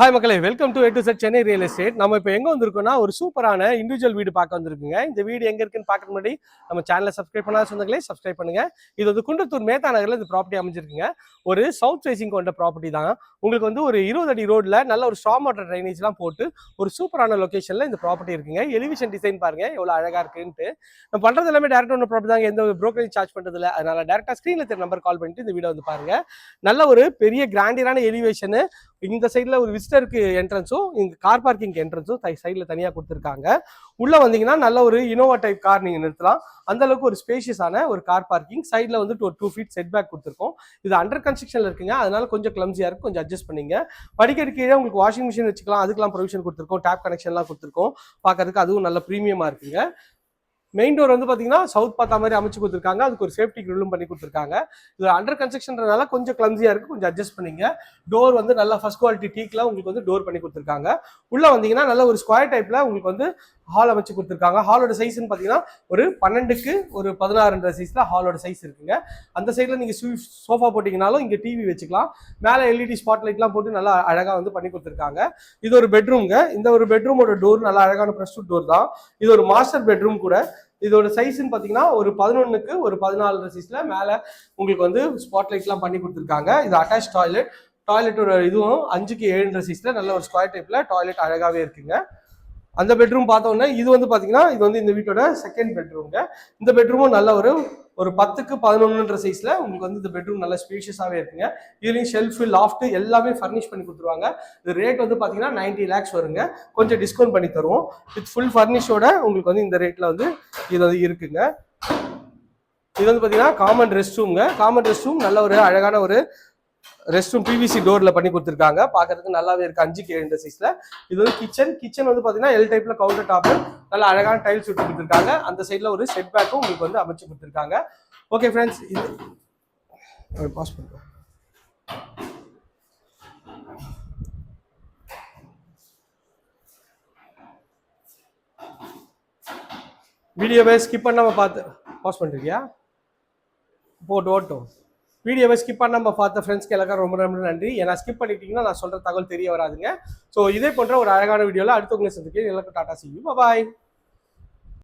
Hi மக்களே welcome to to செட் Chennai real estate நம்ம இப்போ எங்கே வந்திருக்கோம்னா ஒரு சூப்பரான இண்டிவிஜுவல் வீடு பார்க்க வந்திருக்குங்க. இந்த வீடு எங்கே இருக்குன்னு பார்க்க முன்னாடி நம்ம சேனலை சப்ஸ்கிரைப் பண்ணாத சொந்தங்களே சப்ஸ்கிரைப் பண்ணுங்க. இது வந்து குண்டத்தூர் மேத்தா நகரில் இந்த ப்ராப்பர்ட்டி அமைஞ்சிருக்குங்க. ஒரு சவுத் ஃபேசிங் கொண்ட ப்ராப்பர்ட்டி தான். உங்களுக்கு வந்து ஒரு இருபது அடி ரோட்டில் நல்ல ஒரு ஸ்ட்ராங் வாட்டர் ட்ரைனேஜ்லாம் போட்டு ஒரு சூப்பரான லொக்கேஷனில் இந்த ப்ராப்பர்ட்டி இருக்குங்க. எலிவேஷன் டிசைன் பாருங்க எவ்வளோ அழகாக இருக்குன்ட்டு. நம்ம பண்ணுறது எல்லாமே டேரக்ட் ஒன்று ப்ராப்பர்ட்டி தாங்க. எந்த ஒரு ப்ரோக்கரேஜ் சார்ஜ் பண்ணுறதில்ல இல்லை அதனால ஸ்க்ரீனில் தெரிய நம்பர் கால் பண்ணிட்டு இந்த வீடியோ வந்து பாருங்க. நல்ல ஒரு பெரிய கிராண்டியரான எலிவேஷனு இந்த சைடில் ஒரு விசிட்டருக்கு என்ட்ரன்ஸும் இங்கே கார் பார்க்கிங் என்ட்ரன்ஸும் சைடில் தனியாக கொடுத்துருக்காங்க. உள்ளே வந்தீங்கன்னா நல்ல ஒரு இனோவா டைப் கார் நீங்கள் நிறுத்தலாம். அந்த அளவுக்கு ஒரு ஸ்பேஷியஸான ஒரு கார் பார்க்கிங் சைடில் வந்துட்டு ஒரு டூ ஃபீட் செட் பேக் கொடுத்துருக்கோம். இது அண்டர் கன்ஸ்ட்ரக்ஷனில் இருக்குங்க. அதனால கொஞ்சம் கிளம்சியாக இருக்கும். கொஞ்சம் அட்ஜஸ்ட் பண்ணிங்க. படிக்கட்டு கீழே உங்களுக்கு வாஷிங் மிஷின் வச்சுக்கலாம். அதுக்கெல்லாம் ப்ரொவிஷன் கொடுத்துருக்கோம். டேப் கனெக்ஷன்லாம் கொடுத்துருக்கோம். பார்க்கறதுக்கு அதுவும் நல்ல ப்ரீமியமாக இருக்குங்க. மெயின் டோர் வந்து பார்த்தீங்கன்னா சவுத் பார்த்தா மாதிரி அமைச்சு கொடுத்துருக்காங்க. அதுக்கு ஒரு சேஃப்டி கிரில்லும் பண்ணி கொடுத்துருக்காங்க. இது அண்டர் கன்ஸ்ட்ரக்ஷன்றனால கொஞ்சம் கிளம்சியாக இருக்குது கொஞ்சம் அட்ஜஸ்ட் பண்ணிங்க. டோர் வந்து நல்ல ஃபஸ்ட் குவாலிட்டி டீக்கெலாம் உங்களுக்கு வந்து டோர் பண்ணி கொடுத்துருக்காங்க. உள்ளே வந்தீங்கன்னா நல்ல ஒரு ஸ்கொயர் டைப்பில் உங்களுக்கு வந்து ஹால் அமைச்சு கொடுத்துருக்காங்க. ஹாலோட சைஸ்னு பார்த்தீங்கன்னா ஒரு பன்னெண்டுக்கு ஒரு பதினாறுன்ற சைஸில் ஹாலோட சைஸ் இருக்குங்க. அந்த சைடில் நீங்கள் சோஃபா போட்டிங்கனாலும் இங்கே டிவி வச்சுக்கலாம். மேலே எல்இடி ஸ்பாட் லைட்லாம் போட்டு நல்லா அழகாக வந்து பண்ணி கொடுத்துருக்காங்க. இது ஒரு பெட்ரூம்ங்க இந்த ஒரு பெட்ரூமோட டோர் நல்லா அழகான ப்ரெஷ்வுட் டோர் தான். இது ஒரு மாஸ்டர் பெட்ரூம் கூட. இதோட சைஸ்ன்னு பார்த்தீங்கன்னா ஒரு பதினொன்றுக்கு ஒரு பதினாலு சைஸில் மேலே உங்களுக்கு வந்து ஸ்பாட் லைட்லாம் பண்ணி கொடுத்துருக்காங்க. இது அட்டாச் டாய்லெட் டாய்லெட்டோட இதுவும் அஞ்சுக்கு ஏழுன்ற சைஸில் நல்ல ஒரு ஸ்கொயர் டைப்பில் டாய்லெட் அழகாகவே இருக்குங்க. அந்த பெட்ரூம் பார்த்தோன்னே இது வந்து பார்த்தீங்கன்னா இது வந்து இந்த வீட்டோட செகண்ட் பெட்ரூம்ங்க இந்த பெட்ரூமும் நல்ல ஒரு ஒரு பத்துக்கு பதினொன்றுன்ற சைஸில் உங்களுக்கு வந்து இந்த பெட்ரூம் நல்ல ஸ்பேஷியஸாகவே இருக்குங்க. இதுலேயும் ஷெல்ஃபு லாஃப்ட்டு எல்லாமே ஃபர்னிஷ் பண்ணி கொடுத்துருவாங்க. இது ரேட் வந்து பார்த்தீங்கன்னா நைன்ட்டி லேக்ஸ் வருங்க. கொஞ்சம் டிஸ்கவுண்ட் பண்ணி தருவோம். வித் ஃபுல் ஃபர்னிஷோட உங்களுக்கு வந்து இந்த ரேட்டில் வந்து இது வந்து இருக்குங்க. இது வந்து பார்த்தீங்கன்னா காமன் ரெஸ்ட் ரூம்ங்க காமன் ரெஸ்ட் ரூம் நல்ல ஒரு அழகான ஒரு ரெஸ்ட் ரூம் பிவிசி டோர்ல பண்ணி கொடுத்துருக்காங்க. பார்க்கறதுக்கு நல்லாவே இருக்கு. கே எண்ட சைஸ்ல இது வந்து கிச்சன் கிச்சன் வந்து பாத்தீங்கன்னா எல் டைப்ல கவுண்டர் டாப் நல்ல அழகான டைல்ஸ் விட்டு கொடுத்துருக்காங்க. அந்த சைடில் ஒரு செட் பேக்கும் உங்களுக்கு வந்து அமைச்சு கொடுத்துருக்காங்க. ஓகே ஃப்ரெண்ட்ஸ் இது பாஸ் பண்ணுறேன் வீடியோவை ஸ்கிப் பண்ணாம பார்த்து பாஸ் பண்ணுறியா போட்டு ஓட்டும் வீடியோவை ஸ்கிப் பண்ணாமல் பார்த்த ஃப்ரெண்ட்ஸ்க்கு எல்லாருக்கும் ரொம்ப ரொம்ப நன்றி. ஏன்னா ஸ்கிப் பண்ணிட்டீங்கன்னா நான் சொல்கிற தகவல் தெரிய வராதுங்க. ஸோ இதே போன்ற ஒரு அழகான வீடியோவில் அடுத்த உங்களை சந்திக்கிறேன். எல்லாருக்கும் டாட்டா சி பாய்